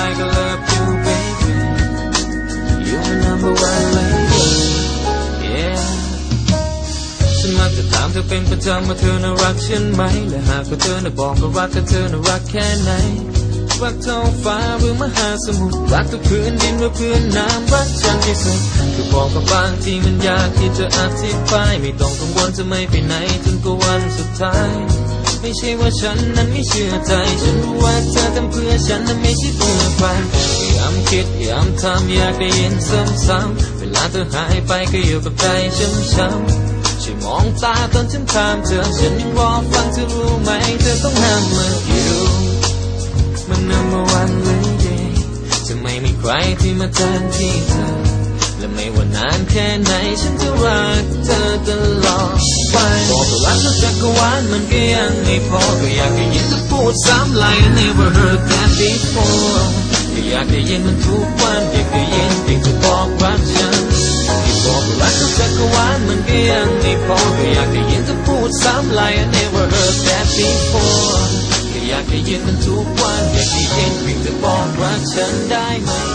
like I love you, baby. You're my number one lady, yeah. ฉันมักจะถามเธอเป็นประจำว่าเธอน่ารักฉันไหม และหากว่าเธอน่ะบอกก็รักแต่เธอน่ารักแค่ไหน รักเท่าฟ้าหรือมหาสมุทร รักทุกพื้นดินหรือพื้นน้ำรักฉันที่สุด คือบอกกับบางที่มันยากที่จะอธิบาย ไม่ต้องกังวลจะไม่ไปไหนจนกว่าวันสุดท้าย ไม่ใช่ว่าฉันนั้นไม่เชื่อใจ ฉันรู้ว่าเธอทำเพื่อฉันนั้นไม่ใช่เพื่อใครพยายามคิดพยายามทำอยากได้ยินซ้ำๆเวลาเธอหายไปก็อยู่กับใจช้ำๆช่วยมองตาตอนฉันถามเธอ ฉันยังรอฟังเธอรู้ไหม เธอต้องห้ามมาอยู่มัน number one lady จะไม่มีใครที่มาแทนที่เธอ และไม่ว่านานแค่ไหน ฉันจะรักเธอตลอดไปาลมันก็ยังไม่พอก็อยากได้ยินเธอพูดซ้ำ like I never heard that before ก็อยากได้ยินมันทุกวันอยากได้ยินเพียงเธอบอกรักฉันที่บอกว่ารักเธอจักรวาลมันก็ยังไม่พอก็อยากได้ยินเธอพูดซ้ำ like I never heard that before ก็อยากได้ยินมันทุกวันอยากได้ยินเพียงเธอบอกรักฉันได้ไหม